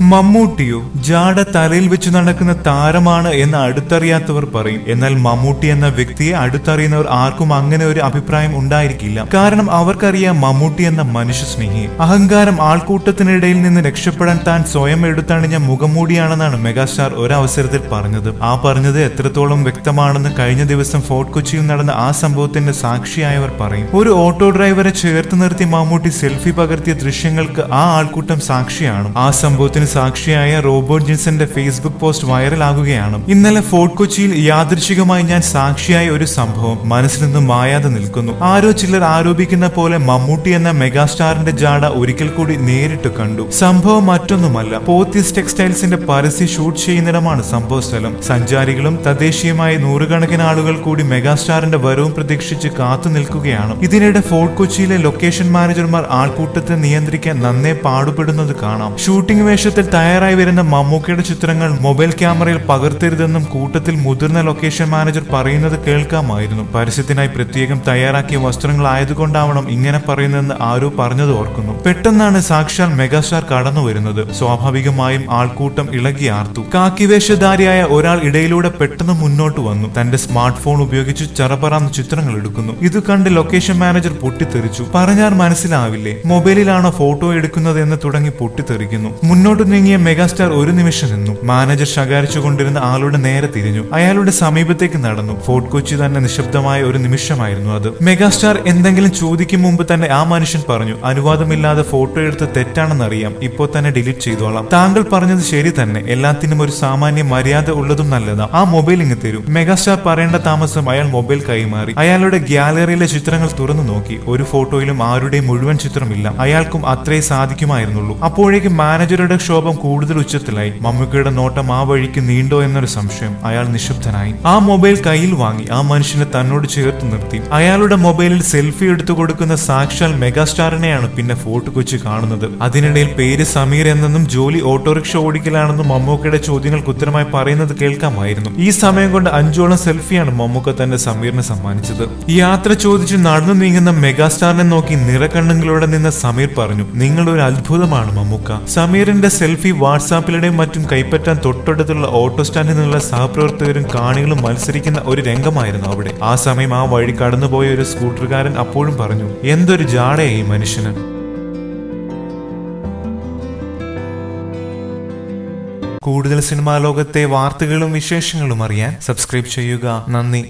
മമ്മൂട്ടിയോ ജാട തലയിൽ വെച്ച് നടക്കുന്ന താരമാണ് എന്ന് അടുത്തറിയാത്തവർ പറയും. എന്നാൽ മമ്മൂട്ടി എന്ന വ്യക്തിയെ അടുത്തറിയുന്നവർ ആർക്കും അങ്ങനെ ഒരു അഭിപ്രായം ഉണ്ടായിരിക്കില്ല. കാരണം അവർക്കറിയാം മമ്മൂട്ടി എന്ന മനുഷ്യ സ്നേഹി. അഹങ്കാരം ആൾക്കൂട്ടത്തിനിടയിൽ നിന്ന് രക്ഷപ്പെടാൻ താൻ സ്വയം എടുത്തണിഞ്ഞ മുഖംമൂടിയാണെന്നാണ് മെഗാസ്റ്റാർ ഒരവസരത്തിൽ പറഞ്ഞത്. ആ പറഞ്ഞത് എത്രത്തോളം വ്യക്തമാണെന്ന് കഴിഞ്ഞ ദിവസം ഫോർട്ട് കൊച്ചിയിൽ നടന്ന ആ സംഭവത്തിന്റെ സാക്ഷിയായവർ പറയും. ഒരു ഓട്ടോ ഡ്രൈവറെ ചേർത്ത് നിർത്തി മമ്മൂട്ടി സെൽഫി പകർത്തിയ ദൃശ്യങ്ങൾക്ക് ആ ആൾക്കൂട്ടം സാക്ഷിയാണ്. ആ സംഭവത്തിന് സാക്ഷിയായ റോബോട്ട് ജിൻസന്റെ ഫേസ്ബുക്ക് പോസ്റ്റ് വൈറലാകുകയാണ്. ഇന്നലെ ഫോർട്ട് കൊച്ചിയിൽ യാദൃശികമായി ഞാൻ സാക്ഷിയായ ഒരു സംഭവം മനസ്സിൽ നിന്നും മായാതെ നിൽക്കുന്നു. ആരോ ചിലർ ആരോപിക്കുന്ന പോലെ മമ്മൂട്ടി എന്ന മെഗാസ്റ്റാറിന്റെ ജാട ഒരിക്കൽ കൂടി നേരിട്ട് കണ്ടു. സംഭവം മറ്റൊന്നുമല്ല. പോത്തിസ് ടെക്സ്റ്റൈൽസിന്റെ പരസ്യ ഷൂട്ട് ചെയ്യുന്നിടമാണ് സംഭവ സ്ഥലം. സഞ്ചാരികളും തദ്ദേശീയമായ നൂറുകണക്കിന് ആളുകൾ കൂടി മെഗാസ്റ്റാറിന്റെ വരവും പ്രതീക്ഷിച്ച് കാത്തു നിൽക്കുകയാണ്. ഇതിനിടെ ഫോർട്ട് കൊച്ചിയിലെ ലൊക്കേഷൻ മാനേജർമാർ ആൾക്കൂട്ടത്തെ നിയന്ത്രിക്കാൻ നന്നേ പാടുപെടുന്നത് കാണാം. ഷൂട്ടിംഗ് വേഷത്തിൽ തയ്യാറായി വരുന്ന മമ്മൂക്കയുടെ ചിത്രങ്ങൾ മൊബൈൽ ക്യാമറയിൽ പകർത്തരുതെന്നും കൂട്ടത്തിൽ മുതിർന്ന ലൊക്കേഷൻ മാനേജർ പറയുന്നത് കേൾക്കാമായിരുന്നു. പരസ്യത്തിനായി പ്രത്യേകം തയ്യാറാക്കിയ വസ്ത്രങ്ങൾ വസ്ത്രങ്ങളായതുകൊണ്ടാവണം ഇങ്ങനെ പറയുന്നതെന്ന് ആരോ പറഞ്ഞത് ഓർക്കുന്നു. പെട്ടെന്നാണ് സാക്ഷാൽ മെഗാസ്റ്റാർ കടന്നു വരുന്നത്. സ്വാഭാവികമായും ആൾക്കൂട്ടം ഇളകിയാർത്തു കാക്കിവേഷധാരിയായ ഒരാൾ ഇടയിലൂടെ പെട്ടെന്ന് മുന്നോട്ട് വന്നു. തന്റെ സ്മാർട്ട് ഫോൺ ഉപയോഗിച്ച് ചറപറാന്ന് ചിത്രങ്ങൾ എടുക്കുന്നു. ഇത് കണ്ട് ലൊക്കേഷൻ മാനേജർ പൊട്ടിത്തെറിച്ചു. പറഞ്ഞാൽ മനസ്സിലാവില്ലേ? മൊബൈലിലാണോ ഫോട്ടോ എടുക്കുന്നത് എന്ന് തുടങ്ങി പൊട്ടിത്തെറിക്കുന്നു. മുന്നോട്ട് നീങ്ങിയ മെഗാസ്റ്റാർ ഒരു നിമിഷം നിന്നു. മാനേജർ ശകാരിച്ചു കൊണ്ടിരുന്ന ആളുടെ നേരെ തിരിഞ്ഞു. അയാളുടെ സമീപത്തേക്ക് നടന്നു. ഫോർട്ട് കൊച്ചി തന്നെ നിശബ്ദമായ ഒരു നിമിഷമായിരുന്നു അത്. മെഗാസ്റ്റാർ എന്തെങ്കിലും ചോദിക്കും മുമ്പ് തന്നെ ആ മനുഷ്യൻ പറഞ്ഞു അനുവാദമില്ലാതെ ഫോട്ടോ എടുത്ത് തെറ്റാണെന്നറിയാം. ഇപ്പോൾ തന്നെ ഡിലീറ്റ് ചെയ്തോളാം. താങ്കൾ പറഞ്ഞത് ശരി തന്നെ. എല്ലാത്തിനും ഒരു സാമാന്യ മര്യാദ ഉള്ളതും നല്ലതാ. ആ മൊബൈൽ ഇങ്ങ് തരൂ. മെഗാസ്റ്റാർ പറയേണ്ട താമസം അയാൾ മൊബൈൽ കൈമാറി. അയാളുടെ ഗ്യാലറിയിലെ ചിത്രങ്ങൾ തുറന്നു നോക്കി. ഒരു ഫോട്ടോയിലും ആരുടെയും മുഴുവൻ ചിത്രമില്ല. അയാൾക്കും അത്രേ സാധിക്കുമായിരുന്നുള്ളൂ. അപ്പോഴേക്കും മാനേജറുടെ ക്ഷോഭം കൂടുതൽ ഉച്ചത്തിലായി. മമ്മൂക്കയുടെ നോട്ടം ആ വഴിക്ക് നീണ്ടോ എന്നൊരു സംശയം അയാൾ നിശബ്ദനായി. ആ മൊബൈൽ കയ്യിൽ വാങ്ങി. ആ മനുഷ്യനെ തന്നോട് ചേർത്ത് നിർത്തി. അയാളുടെ മൊബൈലിൽ സെൽഫി എടുത്തു കൊടുക്കുന്ന സാക്ഷാൽ മെഗാസ്റ്റാറിനെയാണ് പിന്നെ ഫോട്ടോ കൊച്ചി കാണുന്നത്. അതിനിടയിൽ പേര് സമീർ എന്നെന്നും ജോലി ഓട്ടോറിക്ഷ ഓടിക്കലാണെന്നും മമ്മൂക്കയുടെ ചോദ്യങ്ങൾക്ക് ഉത്തരമായി പറയുന്നത് കേൾക്കാമായിരുന്നു. ഈ സമയം കൊണ്ട് അഞ്ചോളം സെൽഫിയാണ് മമ്മൂക്ക തന്റെ സമീറിനെ സമ്മാനിച്ചത്. യാത്ര ചോദിച്ച് നടന്നു നീങ്ങുന്ന മെഗാസ്റ്റാറിനെ നോക്കി നിറക്കണ്ണുകളോടെ നിന്ന സമീർ പറഞ്ഞു നിങ്ങളൊരു അത്ഭുതമാണ് മമ്മൂക്ക. സമീറിന്റെ സെൽഫി വാട്സാപ്പിലൂടെയും മറ്റും കൈപ്പറ്റാൻ തൊട്ടടുത്തുള്ള ഓട്ടോ സ്റ്റാൻഡിൽ നിന്നുള്ള സഹപ്രവർത്തകരും കാണികളും മത്സരിക്കുന്ന ഒരു രംഗമായിരുന്നു അവിടെ. ആ സമയം ആ വഴി കടന്നുപോയ ഒരു സ്കൂട്ടറുകാരൻ അപ്പോഴും പറഞ്ഞു എന്തൊരു ജാടയായി മനുഷ്യന്. കൂടുതൽ സിനിമാ ലോകത്തെ വാർത്തകളും വിശേഷങ്ങളും അറിയാൻ സബ്സ്ക്രൈബ് ചെയ്യുക. നന്ദി.